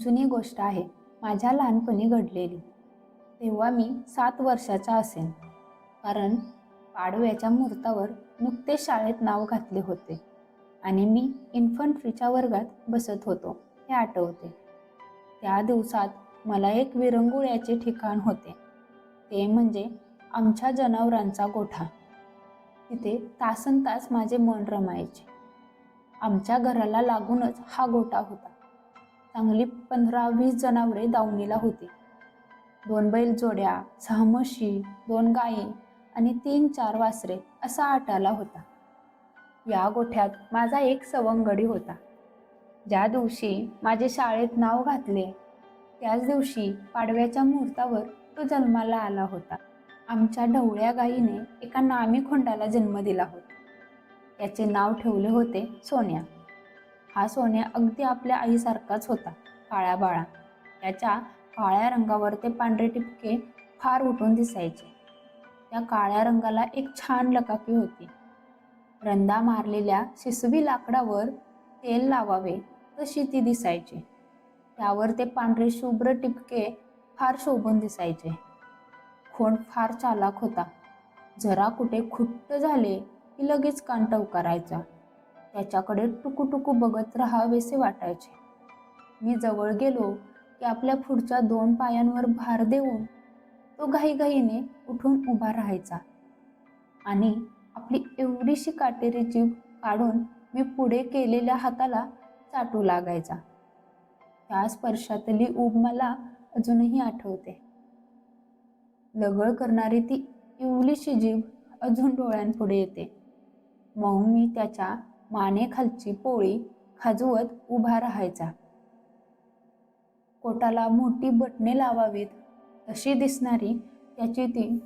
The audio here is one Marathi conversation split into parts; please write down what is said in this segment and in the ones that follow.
जुनी गोष्ट आहे. माझ्या लहानपणी घडलेली. तेव्हा मी सात वर्षाचा असेन. कारण पाडव्याच्या मुहूर्तावर नुकतेच शाळेत नाव घातले होते. आणि मी इन्फंट्रीच्या वर्गात बसत होतो हे आठवते. त्या दिवसात मला एक विरंगुळ्याचे ठिकाण होते. ते म्हणजे आमच्या जनावरांचा गोठा. तिथे तासन तास माझे मन रमायचे. आमच्या घराला लागूनच हा गोठा होता. चांगली पंधरा वीस जनावरे दावणीला होती. दोन बैल जोड्या सहा म्हशी दोन गायी आणि तीन चार वासरे असा आटाला होता. या गोठ्यात माझा एक सवंगडी होता. ज्या दिवशी माझे शाळेत नाव घातले त्याच दिवशी पाडव्याच्या मुहूर्तावर तो जन्माला आला होता. आमच्या ढवळ्या गायीने एका नामी खोंडाला जन्म दिला होता. त्याचे नाव ठेवले होते सोन्या. हा सोन्या अगदी आपल्या आईसारखाच होता काळ्या बाळा त्याच्या काळ्या रंगावर ते पांढरे टिपके फार उठून दिसायचे. त्या काळ्या रंगाला एक छान लकाकी होती. रंदा मारलेल्या शिसवी लाकडावर तेल लावावे तशी ती दिसायची. त्यावर ते पांढरे शुभ्र टिपके फार शोभून दिसायचे. खोंड फार चालाक होता. जरा कुठे खुट्ट झाले की लगेच कांटव करायचा त्याच्याकडे टुकूटुकू बघत राहावेसे वाटायचे. मी जवळ गेलो की आपल्या पुढच्या दोन पायांवर भार देऊन तो घाईघाईने उठून उभा राहायचा. आणि आपली एवढीशी काटेरी जीभ काढून मी पुढे केलेल्या हाताला चाटू लागायचा. त्या स्पर्शातली ऊब मला अजूनही आठवते. लगळ करणारी ती इवलीशी जीभ अजून डोळ्यांपुढे येते. मग मी त्याच्या मानेखालची पोळी खाजवत उभा राहायचा. कोटाला मोठी बटणे लावावीत अशी दिसणारी त्याची ती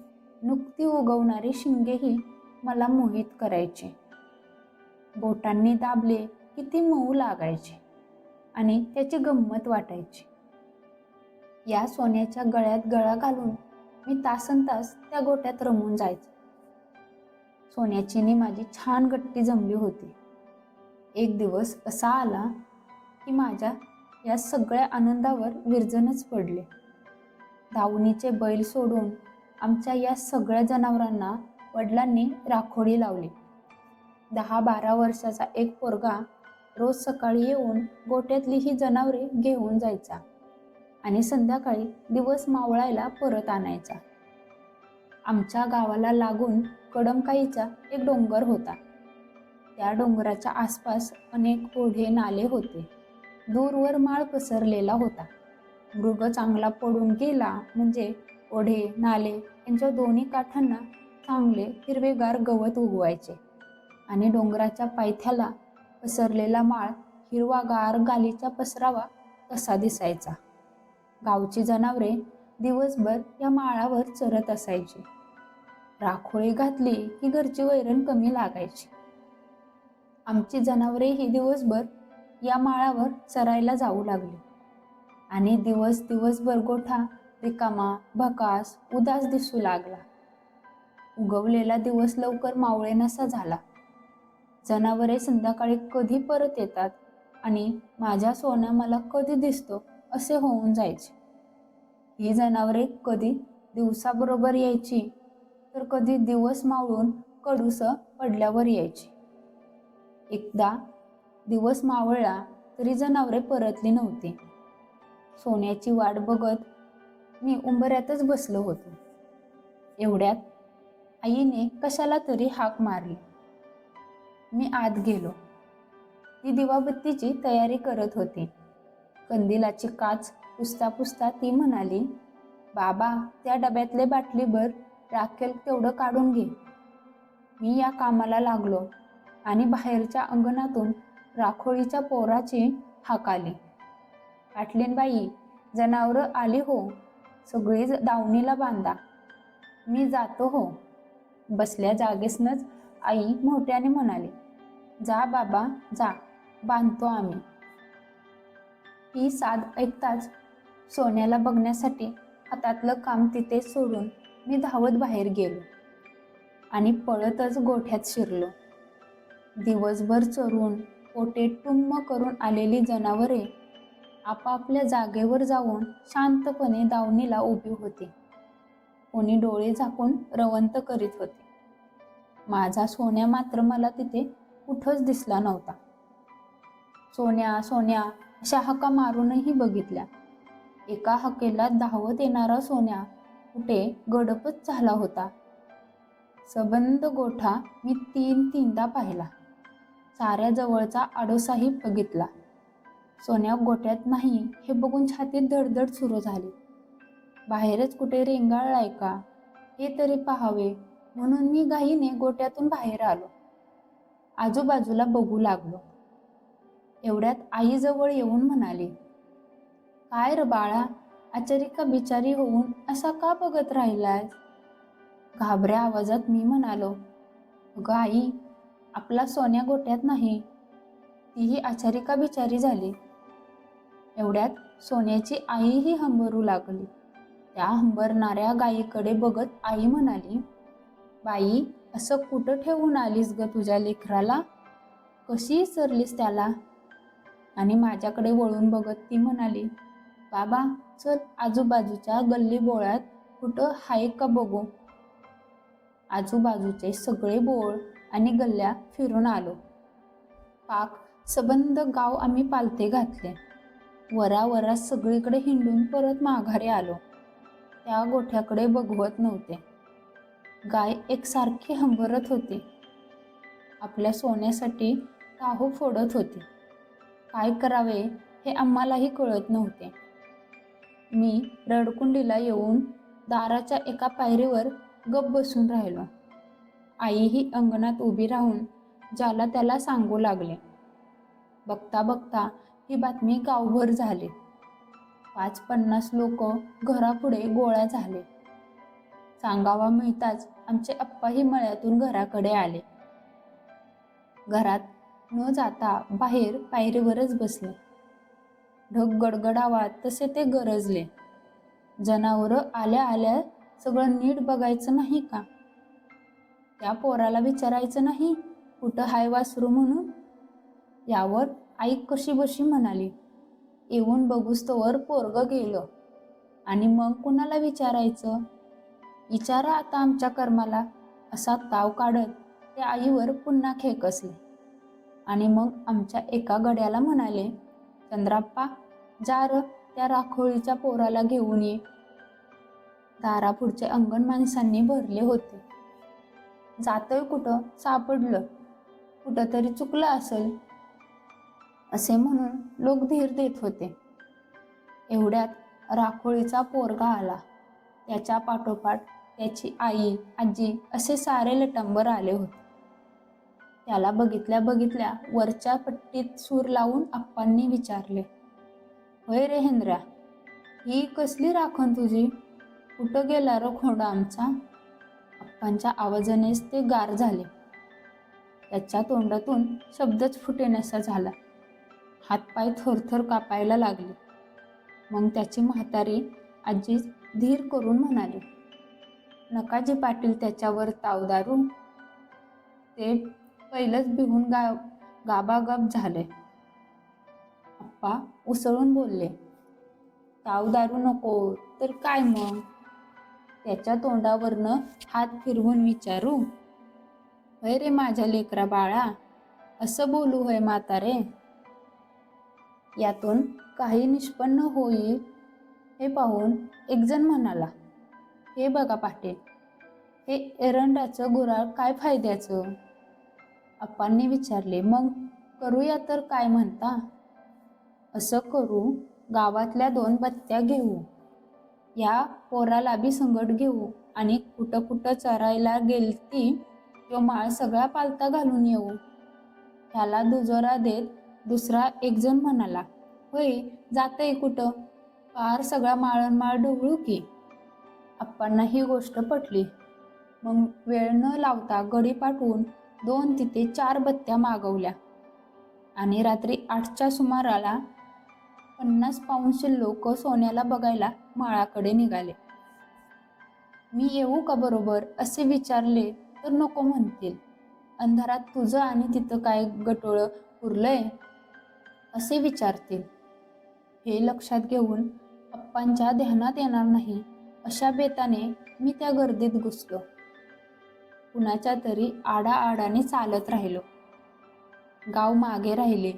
नुकती उगवणारी शिंगेही मला मोहित करायची. बोटांनी दाबले की ती मऊ लागायची आणि त्याची गंमत वाटायची. या सोन्याच्या गळ्यात गळा घालून मी तासन तास त्या गोट्यात रमून जायचो. सोन्याचीनी माझी छान गट्टी जमली होती. एक दिवस असा आला की माझ्या या सगळ्या आनंदावर विरजनच पडले. दावणीचे बैल सोडून आमच्या या सगळ्या जनावरांना वडिलांनी राखोडी लावली. दहा बारा वर्षाचा एक पोरगा रोज सकाळी येऊन गोट्यातली ही जनावरे घेऊन जायचा आणि संध्याकाळी दिवस मावळायला परत आणायचा. आमच्या गावाला लागून कडमकाईचा एक डोंगर होता. त्या डोंगराच्या आसपास अनेक ओढे नाले होते. दूरवर माळ पसरलेला होता. मृग चांगला पडून गेला म्हणजे ओढे नाले यांच्या दोन्ही काठांना चांगले हिरवेगार गवत उगवायचे आणि डोंगराच्या पायथ्याला पसरलेला माळ हिरवागार गालीचा पसरावा तसा दिसायचा. गावची जनावरे दिवसभर या माळावर चरत असायची. राखोळी घातली की घरची वैरण कमी लागायची. आमची जनावरेही दिवसभर या माळावर चरायला जाऊ लागली. आणि दिवस दिवसभर गोठा रिकामा भकास उदास दिसू लागला. उगवलेला दिवस लवकर मावळेनासा झाला. जनावरे संध्याकाळी कधी परत येतात आणि माझ्या सोन्या मला कधी दिसतो असे होऊन जायचे. ही जनावरे कधी दिवसाबरोबर यायची तर कधी दिवस मावळून कडूस पडल्यावर यायची. एकदा दिवस मावळला तरी जनावरे परतली नव्हती. सोन्याची वाट बघत मी उंबऱ्यातच बसलो होतो. एवढ्यात आईने कशाला तरी हाक मारली. मी आत गेलो. ती दिवाबत्तीची तयारी करत होती. कंदिलाची काच पुसता पुसता ती म्हणाली बाबा त्या डब्यातले बाटलीभर राखेल तेवढं काढून घे. मी या कामाला लागलो. आणि बाहेरच्या अंगणातून राखोळीच्या पोराची हाक आली पाटलीनबाई जनावरं आली हो. सगळी ज- दावणीला बांधा. मी जातो हो. बसल्या जागेसनच आई मोठ्याने म्हणाली जा बाबा जा. बांधतो आम्ही. ही साद ऐकताच सोन्याला बघण्यासाठी हातातलं काम तिथे सोडून मी धावत बाहेर गेलो आणि पळतच गोठ्यात शिरलो. दिवसभर चरून पोटे टुम्म करून आलेली जनावरे आपापल्या जागेवर जाऊन शांतपणे दावणीला उभी होती. कोणी डोळे झाकून रवंत करीत होते. माझा सोन्या मात्र मला तिथे कुठंच दिसला नव्हता. सोन्या सोन्या अशा हका मारूनही बघितल्या. एका हकेला धावत येणारा सोन्या कुठे गडपच झाला होता. सबंद गोठा मी तीन तीनदा पाहिला. साऱ्याजवळचा आडोसाही बघितला. सोन्या गोट्यात नाही हे बघून छातीत धडधड सुरू झाली. बाहेरच कुठे रेंगाळलाय का? हे तरी पाहावे म्हणून मी घाईने गोट्यातून बाहेर आलो. आजूबाजूला बघू लागलो. एवढ्यात आईजवळ येऊन म्हणाली काय र बाळा आचारिका बिचारी होऊन असा का बघत राहिलाय घाबऱ्या आवाजात मी म्हणालो अगं आई आपला सोन्या गोट्यात नाही. तीही आचारिका बिचारी झाली. एवढ्यात सोन्याची आईही हंबरू लागली. त्या हंबरणाऱ्या गायीकडे बघत आई म्हणाली बाई असं कुठं ठेवून आलीस ग तुझ्या लेकराला? कशी सरलीस त्याला? आणि माझ्याकडे वळून बघत ती म्हणाली बाबा चल आजूबाजूच्या गल्ली बोळात कुठं हाय का बघू? आजूबाजूचे सगळे बोळ आणि गल्ल्या फिरून आलो. पाक सबंध गाव आम्ही पालथे घातले. वरावरा सगळीकडे हिंडून परत माघारी आलो. त्या गोठ्याकडे बघवत नव्हते. गाय एकसारखी हंबरत होती. आपल्या सोन्यासाठी टाहू फोडत होती. काय करावे हे आम्हालाही कळत नव्हते. मी रडकुंडीला येऊन दाराच्या एका पायरीवर गप बसून राहिलो. आईही अंगणात उभी राहून ज्याला त्याला सांगू लागले. बघता बघता ही बातमी गावभर झाली. पाच पन्नास लोक घरापुढे गोळा झाले. सांगावा मिळताच आमचे अप्पाही मळ्यातून घराकडे आले. घरात न जाता बाहेर पायरीवरच बसले. ढग गडगडावा तसे ते गरजले. जनावरं आल्या आल्या सगळं नीट बघायचं नाही का? त्या पोराला विचारायचं नाही कुठं हाय वासरू म्हणून? यावर आई कशी बशी म्हणाली. येऊन बघूस तोवर पोरग गेलं. आणि मग कुणाला विचारायचं? विचारा आता आमच्या कर्माला असा ताव काढत ते आईवर पुन्हा खेकसले. आणि मग आमच्या एका गड्याला म्हणाले चंद्राप्पा जा र त्या राखोळीच्या पोराला घेऊन ये. दारापुढचे अंगण माणसांनी भरले होते. जातोय कुठं? सापडलं. कुठं तरी चुकलं असेल. असे म्हणून लोक धीर देत होते. एवढ्यात राखोळीचा पोरगा आला. त्याच्या पाठोपाठ त्याची आई आजी असे सारे लटंबर आले होते. त्याला बघितल्या बघितल्या वरच्या पट्टीत सूर लावून आप्पांनी विचारले होय रे हेंद्र्या ही कसली राखण तुझी? कुठं गेला रो खोंडा आमचा? आप्पांच्या आवाजानेच ते गार झाले. त्याच्या तोंडातून शब्दच फुटेनासा झाला. हातपाय थरथर कापायला लागले. मग त्याची म्हातारी आजी धीर करून म्हणाली नकाजी पाटील त्याच्यावर तावदारू ते पहिलंच बिहून गा गाबागाब झाले. आप्पा उसळून बोलले ताव दारू नको तर काय मग? त्याच्या तोंडावरनं हात फिरवून विचारू होय रे माझ्या लेकरा बाळा असं बोलू होय म्हातारे? यातून काही निष्पन्न होईल हे पाहून एकजण म्हणाला हे बघा पाटील हे एरंडाचं गुराळ काय फायद्याचं? अप्पांनी विचारले मग करूया तर काय म्हणता? असं करू गावातल्या दोन बत्त्या घेऊ. ह्या पोराला बी संगट घेऊ. आणि कुठं कुठं चरायला गेलती तो माळ सगळा पालता घालून येऊ. ह्याला दुजोरा देत दुसरा एकजण म्हणाला होय जातंय कुठं? पार सगळा माळणमाळ ढवळू की. आप्पांना ही गोष्ट पटली. मग वेळ न लावता गडी पाठवून दोन तिथे चार बत्त्या मागवल्या. आणि रात्री आठच्या सुमाराला पन्नास पाऊंडचे लोक सोन्याला बघायला माळाकडे निघाले. मी येऊ का बरोबर? असे विचारले तर नको म्हणतील. अंधारात तुझं आणि तिथं काय गटोळं उरलंय? असे विचारतील. हे लक्षात घेऊन पप्पांच्या ध्यानात येणार नाही. अशा बेताने मी त्या गर्दीत घुसलो. कुणाच्या तरी आडाआडाने चालत राहिलो. गाव मागे राहिले.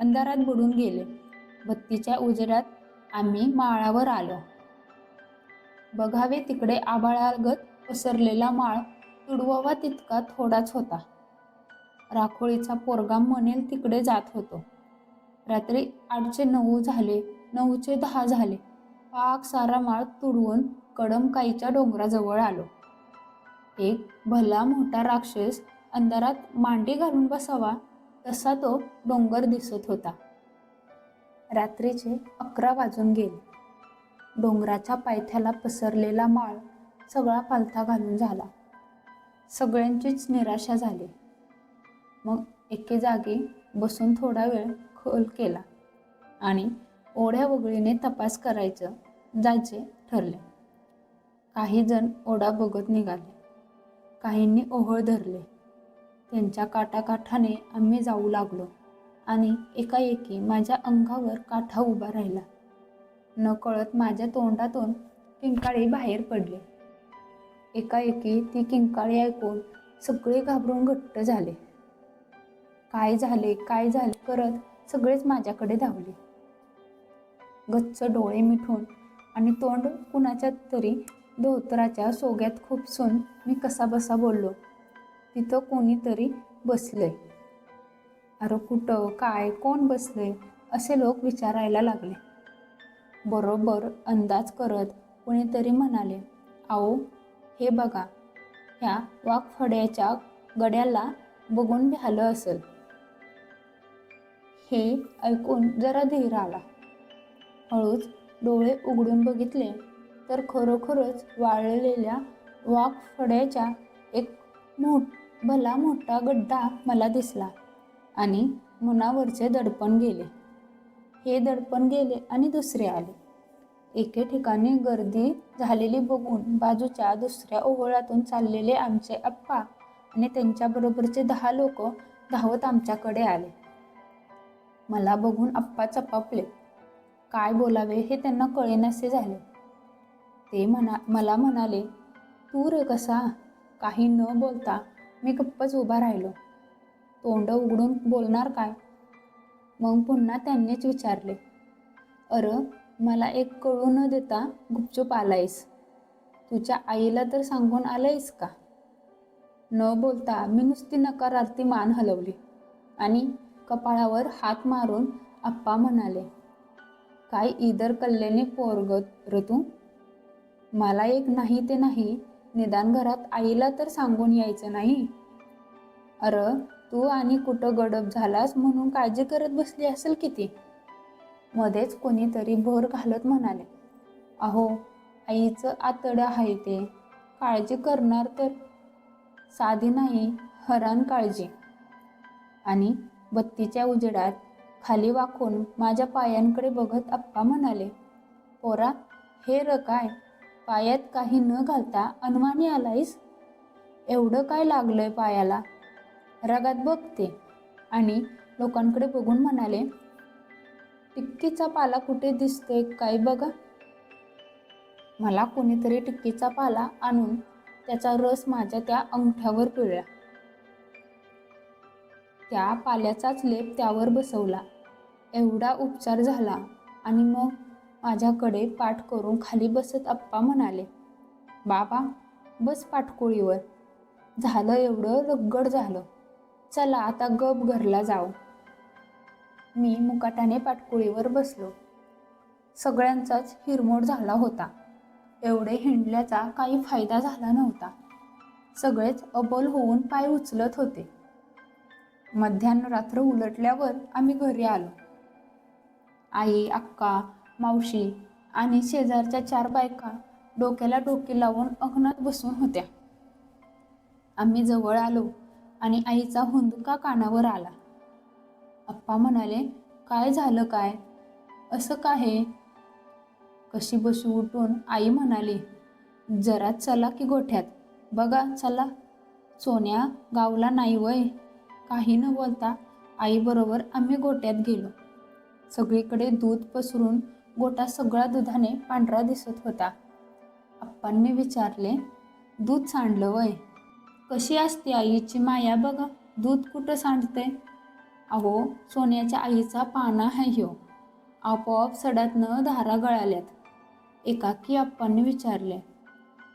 अंधारात बुडून गेले. बत्तीच्या उजेडात आम्ही माळावर आलो. बघावे तिकडे आबाळागत पसरलेला माळ तुडवावा तितका थोडाच होता. राखोळीचा पोरगा म्हणेल तिकडे जात होतो. रात्री आठचे नऊ झाले नऊचे दहा झाले. पाक सारा माळ तुडवून कडमकाईच्या डोंगराजवळ आलो. एक भला मोठा राक्षस अंधारात मांडी घालून बसावा तसा तो डोंगर दिसत होता. रात्रीचे अकरा वाजून गेले. डोंगराच्या पायथ्याला पसरलेला माळ सगळा पालथा घालून झाला. सगळ्यांचीच निराशा झाली. मग एके जागी बसून थोडा वेळ खोल केला आणि ओढ्या वगळीने तपास करायचं जायचे ठरले. काही जण ओढा बघत निघाले. काहींनी ओहळ धरले. त्यांच्या काठाकाठाने आम्ही जाऊ लागलो. आणि एकाएकी माझ्या अंगावर काठा उभा राहिला. नकळत माझ्या तोंडातून किंकाळी बाहेर पडले. एकाएकी ती किंकाळी ऐकून सगळे घाबरून घट्ट झाले. काय झाले काय झाले करत सगळेच माझ्याकडे धावले. गच्च डोळे मिठून आणि तोंड कुणाच्या तरी धोतराच्या सोग्यात खुपसून मी कसा बसा बोललो तिथं कोणीतरी बसलंय. अरे कुठं काय कोण बसले असे लोक विचारायला लागले. बरोबर अंदाज करत कोणीतरी म्हणाले आओ हे बघा ह्या वाघफड्याच्या गड्याला बघून भ्यालं असेल. हे ऐकून जरा धीर आला. हळूच डोळे उघडून बघितले तर खरोखरच वाळलेल्या वाघफड्याच्या एक मोठ भला मोठा गड्डा मला दिसला. आणि मनावरचे दडपण गेले. हे दडपण गेले आणि दुसरे आले. एके ठिकाणी गर्दी झालेली बघून बाजूच्या दुसऱ्या ओवळातून चाललेले आमचे आप्पा आणि त्यांच्याबरोबरचे दहा लोक धावत आमच्याकडे आले. मला बघून आप्पा चपापले. काय बोलावे हे त्यांना कळेनासे झाले. ते म्हणा मला म्हणाले तू रे कसा? काही न बोलता मी गप्पच उभा राहिलो. तोंड उघडून बोलणार काय? मग पुन्हा त्यांनीच विचारले अर मला एक कळू न देता गुपचूप आलायस. तुझ्या आईला तर सांगून आलायस का? न बोलता मी नुसती नकारार्थी मान हलवली आणि कपाळावर हात मारून आप्पा म्हणाले काय इदर कल्ल्याने पोरगत र तू? मला एक नाही ते नाही निदान घरात आईला तर सांगून यायचं नाही? अर तू आणि कुठं गडप झालास म्हणून काळजी करत बसली असेल किती? मध्येच कोणीतरी भर घालत म्हणाले. अहो आईचं आतडं आहे ते. काळजी करणार तर साधी नाही हरान काळजी. आणि बत्तीच्या उजेडात खाली वाकून माझ्या पायांकडे बघत आप्पा म्हणाले पोरा हे र काय? पायात काही न घालता अनवाणी आलायस? एवढं काय लागलंय पायाला? रगात बघते. आणि लोकांकडे बघून म्हणाले टिक्कीचा पाला कुठे दिसते काय बघा. मला कोणीतरी टिक्कीचा पाला आणून त्याचा रस माझ्या त्या अंगठ्यावर पिळला. त्या पाल्याचाच लेप त्यावर बसवला. एवढा उपचार झाला आणि मग माझ्याकडे पाठ करून खाली बसत आप्पा म्हणाले बाबा बस पाठकोळीवर झालं एवढं रगड झालं. चला आता गप घरला जाऊ. मी मुकाटाने पाटकुळीवर बसलो. सगळ्यांचाच हिरमोड झाला होता. एवढे हिंडल्याचा काही फायदा झाला नव्हता. सगळेच अबोल होऊन पाय उचलत होते. मध्यान रात्र उलटल्यावर आम्ही घरी आलो. आई अक्का मावशी आणि शेजारच्या चार बायका डोक्याला डोके लावून अंगणात बसून होत्या. आम्ही जवळ आलो. आणि आईचा हुंदका कानावर आला. अप्पा म्हणाले काय झालं काय? असं का हे? कशी बशी उठून आई म्हणाली जरा चला की गोठ्यात. बघा चला. सोन्या गावला नाही वय. काही न बोलता आईबरोबर आम्ही गोट्यात गेलो. सगळीकडे दूध पसरून गोटा सगळा दुधाने पांढरा दिसत होता. आप्पांनी विचारले दूध सांडलं वय? कशी असते आईची माया बघा. दूध कुठं सांडते अहो सोन्याच्या आईचा पाना आहे ह्यो. आपोआप सडातनं धारा गळाल्यात. एकाकी आप्पांनी विचारले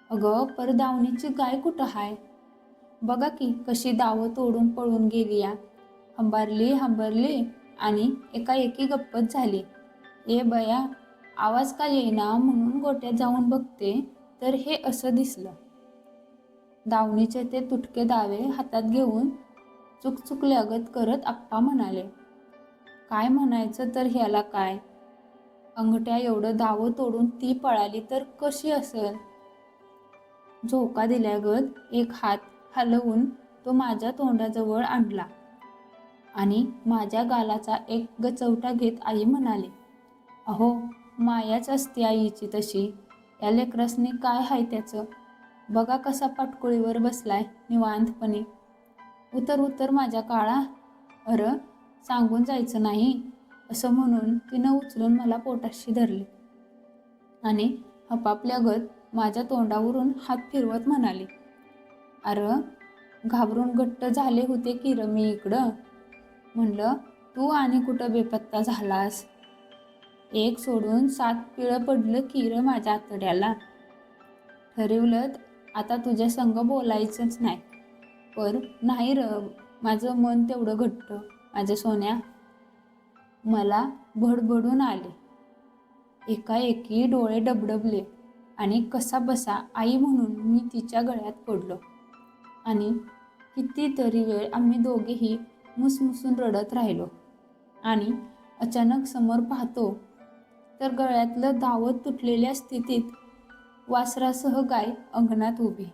अगं पर दावणीची गाय कुठं हाय? बघा की कशी दावं तोडून पळून गेली या. हंबारली हंबरली आणि एकाएकी गप्पच झाली. ए बया आवाज का येईना म्हणून गोट्यात जाऊन बघते तर हे असं दिसलं. दावणीचे ते तुटके दावे हातात घेऊन चुकचुकल्यागत करत आप्पा म्हणाले काय म्हणायचं तर ह्याला काय? अंगठ्या एवढं दावं तोडून ती पळाली तर कशी असेल झोका दिल्यागत एक हात हलवून तो माझ्या तोंडाजवळ आणला आणि माझ्या गालाचा एक गचवटा घेत आई म्हणाली अहो मायाच असते आईची तशी. या लेकरसनी काय आहे त्याचं? बघा कसा पाटकुळीवर बसलाय निवांतपणे. उतर उतर माझ्या काळा. अर सांगून जायचं नाही असं म्हणून तिनं उचलून मला पोटाशी धरले. आणि हपापल्यागत माझ्या तोंडावरून हात फिरवत म्हणाली अरे घाबरून घट्ट झाले होते की र मी इकडं? म्हणलं तू आणि कुठं बेपत्ता झालास? एक सोडून सात पिळं पडलं की र माझ्या आतड्याला? ठरवलं आता तुझ्या संग बोलायचंच नाही. पर नाही र माझं मन तेवढं घट्ट. माझ्या सोन्या मला भडभडून आले. एकाएकी डोळे डबडबले आणि कसा बसा आई म्हणून मी तिच्या गळ्यात पडलो. आणि कितीतरी वेळ आम्ही दोघेही मुसमुसून रडत राहिलो. आणि अचानक समोर पाहतो तर गळ्यातलं दावत तुटलेल्या स्थितीत वासरासह गाय अंगणात उभी.